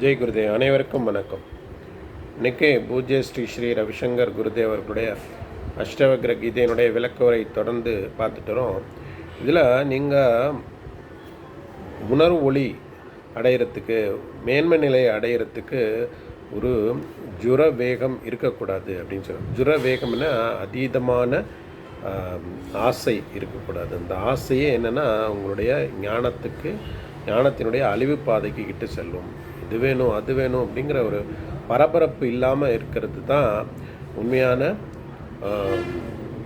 ஜெய் குருதேவ் அனைவருக்கும் வணக்கம். இன்னைக்கு பூஜ்ய ஸ்ரீ ஸ்ரீ ரவிசங்கர் குருதேவர்களுடைய அஷ்டவக்ர கீதையினுடைய விளக்குவரை தொடர்ந்து பார்த்துட்டுறோம் இதில் நீங்கள் உணர்வு ஒளி அடையிறதுக்கு மேன்மை நிலையை அடையிறதுக்கு ஒரு ஜுர வேகம் இருக்கக்கூடாது அப்படின்னு சொல்லுவாங்க. ஜுர வேகம்னா அதீதமான ஆசை இருக்கக்கூடாது. அந்த ஆசையே என்னென்னா உங்களுடைய ஞானத்துக்கு ஞானத்தினுடைய அழிவு பாதைக்கு கிட்டு செல்லும். இது வேணும் அது வேணும் அப்படிங்கிற ஒரு பரபரப்பு இல்லாமல் இருக்கிறது தான் உண்மையான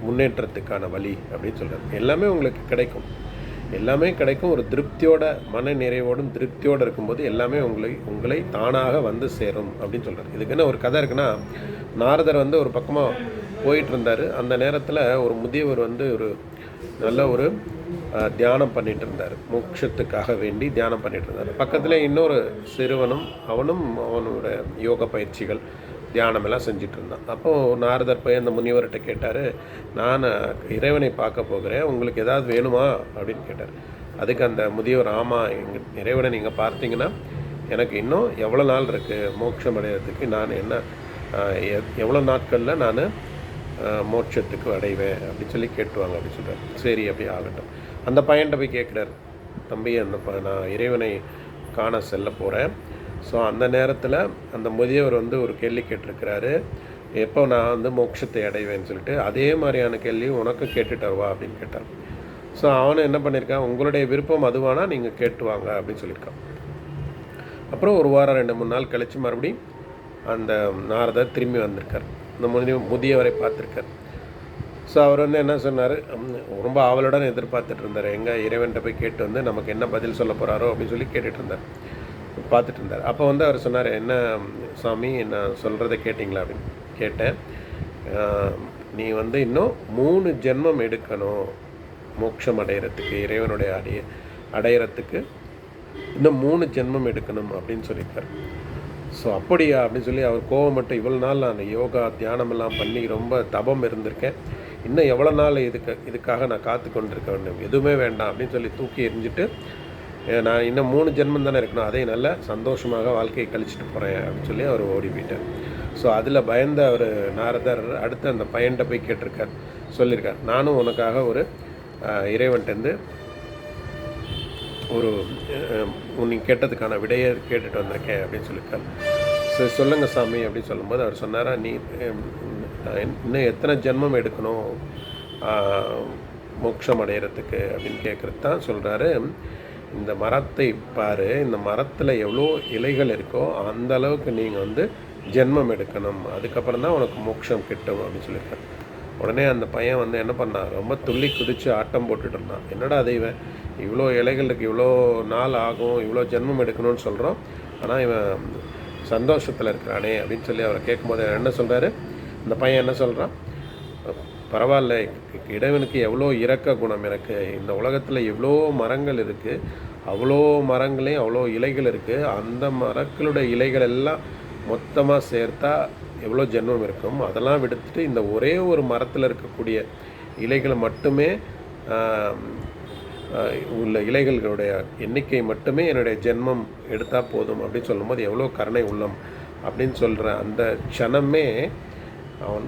முன்னேற்றத்துக்கான வழி அப்படின்னு சொல்கிறார் எல்லாமே உங்களுக்கு கிடைக்கும். எல்லாமே கிடைக்கும். ஒரு திருப்தியோட மன நிறைவோடும் திருப்தியோடு இருக்கும்போது எல்லாமே உங்களை உங்களை தானாக வந்து சேரும் அப்படின்னு சொல்கிறார் இதுக்கு என்ன ஒரு கதை இருக்குன்னா நாரதர் வந்து ஒரு பக்கமாக போயிட்டு இருந்தார். அந்த நேரத்தில் ஒரு முதியவர் வந்து ஒரு நல்ல ஒரு தியானம் பண்ணிட்டு இருந்தார் மோட்சத்துக்காக வேண்டி தியானம் பண்ணிட்டு இருந்தார் பக்கத்தில் இன்னொரு சிறுவனும் அவனும் அவனோட யோக பயிற்சிகள் தியானம் எல்லாம் செஞ்சுட்டு இருந்தான் அப்போது நாரதர் போய் அந்த முனிவர்கிட்ட கேட்டார் நான் இறைவனை பார்க்க போகிறேன். உங்களுக்கு ஏதாவது வேணுமா? அப்படின்னு கேட்டார். அதுக்கு அந்த முதியவர் ஆமாம் எங்கள் இறைவனை நீங்கள் பார்த்தீங்கன்னா எனக்கு இன்னும் எவ்வளோ நாள் இருக்குது மோட்சம் அடையிறதுக்கு நான் என்ன எவ்வளோ நாட்களில் நான் மோட்சத்துக்கு அடைவேன்? அப்படின்னு சொல்லி கேட்டுவாங்க அப்படின்னு சொல்கிறார் சரி அப்படி ஆகட்டும். அந்த பையன்கிட்ட போய் கேட்குறாரு தம்பி அந்த ப- நான் இறைவனை காண செல்ல போகிறேன் ஸோ அந்த நேரத்தில் அந்த முதியவர் வந்து ஒரு கேள்வி கேட்டிருக்கிறாரு எப்போ நான் வந்து மோட்சத்தை அடைவேன்னு சொல்லிட்டு? அதே மாதிரியான கேள்வி உனக்கு கேட்டுட்டு வருவா அப்படின்னு கேட்டான் ஸோ அவனும் என்ன பண்ணியிருக்கான் உங்களுடைய விருப்பம் அதுவானா? நீங்கள் கேட்டு வாங்க அப்படின்னு சொல்லியிருக்கான். அப்புறம் ஒரு வாரம் ரெண்டு மூணு நாள் கழித்து மறுபடியும் அந்த நாரதர் திரும்பி வந்திருக்கார். இந்த முதிய முதியவரை பார்த்துருக்கார். ஸோ அவர் வந்து என்ன சொன்னார்? ரொம்ப ஆவலுடன் எதிர்பார்த்துட்டு இருந்தார். எங்கே இறைவன்கிட்ட போய் கேட்டு வந்து நமக்கு என்ன பதில் சொல்ல போகிறாரோ அப்படின்னு சொல்லி கேட்டுட்டு இருந்தார். பார்த்துட்டு இருந்தார். அப்போ வந்து அவர் சொன்னார் என்ன சாமி நான் சொல்கிறத கேட்டிங்களா? அப்படின்னு கேட்டேன். நீ வந்து இன்னும் மூணு ஜென்மம் எடுக்கணும். மோட்சம் அடையிறதுக்கு இறைவனுடைய அடைய அடையிறதுக்கு இன்னும் மூணு ஜென்மம் எடுக்கணும் அப்படின்னு சொல்லியிருக்கார். ஸோ அப்படியா? அப்படின்னு சொல்லி அவர் கோவம் மட்டும் இவ்வளோ நாள் நான் யோகா தியானமெல்லாம் பண்ணி ரொம்ப தபம் இருந்திருக்கேன். இன்னும் எவ்வளோ நாள் இதுக்கு இதுக்காக நான் காத்து கொண்டிருக்க வேண்டும்? எதுவுமே வேண்டாம் அப்படின்னு சொல்லி தூக்கி எரிஞ்சுட்டு நான் இன்னும் மூணு ஜென்மம் தானே இருக்கணும். அதே நல்ல சந்தோஷமாக வாழ்க்கையை கழிச்சிட்டு போகிறேன் அப்படின்னு சொல்லி அவர் ஓடி போயிட்டார். ஸோ அதில் பயந்த அவர் நாரதர் அடுத்து அந்த பையன்கிட்ட போய் கேட்டிருக்கார். சொல்லியிருக்கார் நானும் உனக்காக ஒரு இறைவன்ட்டேருந்து ஒரு நீ கேட்டதுக்கான விடையை கேட்டுட்டு வந்திருக்கேன் அப்படின்னு சொல்லியிருக்கார். சரி சொல்லுங்கள் சாமி அப்படின்னு சொல்லும்போது அவர் சொன்னாரா நீ இன்னும் எத்தனை ஜென்மம் எடுக்கணும் மோட்சம் அடையிறதுக்கு அப்படின்னு கேட்குறது தான் சொல்கிறாரு இந்த மரத்தை பாரு இந்த மரத்தில் எவ்வளோ இலைகள் இருக்கோ அந்த அளவுக்கு நீங்கள் வந்து ஜென்மம் எடுக்கணும். அதுக்கப்புறம் தான் உனக்கு மோட்சம் கிட்டும் அப்படின்னு சொல்லியிருக்காரு. உடனே அந்த பையன் வந்து என்ன பண்ணான் ரொம்ப துள்ளி குதித்து ஆட்டம் போட்டுட்டு இருந்தான். என்னடா தெய்வன் இவன்? இவ்வளோ இலைகளுக்கு இவ்வளோ நாள் ஆகும் இவ்வளோ ஜென்மம் எடுக்கணும்னு சொல்கிறோம் ஆனால் இவன் சந்தோஷத்தில் இருக்கிறானே அப்படின்னு சொல்லி அவரை கேட்கும்போது அவர் என்ன சொல்கிறாரு இந்த பையன் என்ன சொல்கிறான் பரவாயில்ல இடவனுக்கு எவ்வளோ இரக்க குணம் எனக்கு இந்த உலகத்தில் எவ்வளோ மரங்கள் இருக்குது அவ்வளோ மரங்களையும் அவ்வளோ இலைகள் இருக்குது அந்த மரங்களுடைய இலைகள் எல்லாம் மொத்தமாக சேர்த்தா எவ்வளோ ஜென்மம் இருக்கும்? அதெல்லாம் விடுத்துட்டு இந்த ஒரே ஒரு மரத்தில் இருக்கக்கூடிய இலைகளை மட்டுமே உள்ள இலைகளுடைய எண்ணிக்கை மட்டுமே என்னுடைய ஜென்மம் எடுத்தால் போதும் அப்படின்னு சொல்லும்போது எவ்வளோ கருணை உள்ளம் அப்படின்னு சொல்கிற அந்த க்ஷணமே அவன்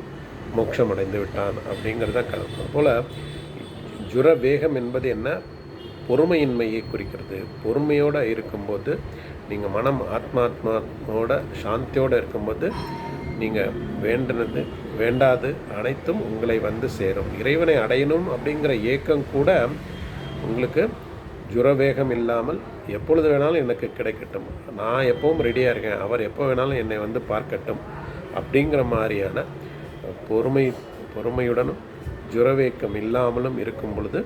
மோட்சம் அடைந்து விட்டான் அப்படிங்கிறத கருத்து போல் ஜுர வேகம் என்பது என்ன? பொறுமையின்மையை குறிக்கிறது. பொறுமையோடு இருக்கும்போது நீங்கள் மனம் ஆத்மாத்மாவோட சாந்தியோடு இருக்கும்போது நீங்கள் வேண்டினது வேண்டாது அனைத்தும் உங்களை வந்து சேரும். இறைவனை அடையணும் அப்படிங்கிற ஏக்கம் கூட உங்களுக்கு ஜுரவேகம் இல்லாமல் எப்பொழுது வேணாலும் எனக்கு கிடைக்கட்டும். நான் எப்பவும் ரெடியாக இருக்கேன். அவர் எப்போ வேணாலும் என்னை வந்து பார்க்கட்டும் அப்படிங்கிற மாதிரியான பொறுமை பொறுமையுடனும் ஜுரவேக்கம் இல்லாமலும் இருக்கும் பொழுது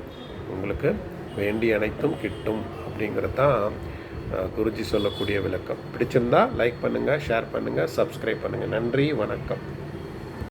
உங்களுக்கு வேண்டிய அனைத்தும் கிட்டும் அப்படிங்கிறது தான் குருஜி சொல்லக்கூடிய விளக்கம். பிடிச்சிருந்தா லைக் பண்ணுங்கள் ஷேர் பண்ணுங்கள் சப்ஸ்கிரைப் பண்ணுங்கள் நன்றி வணக்கம்.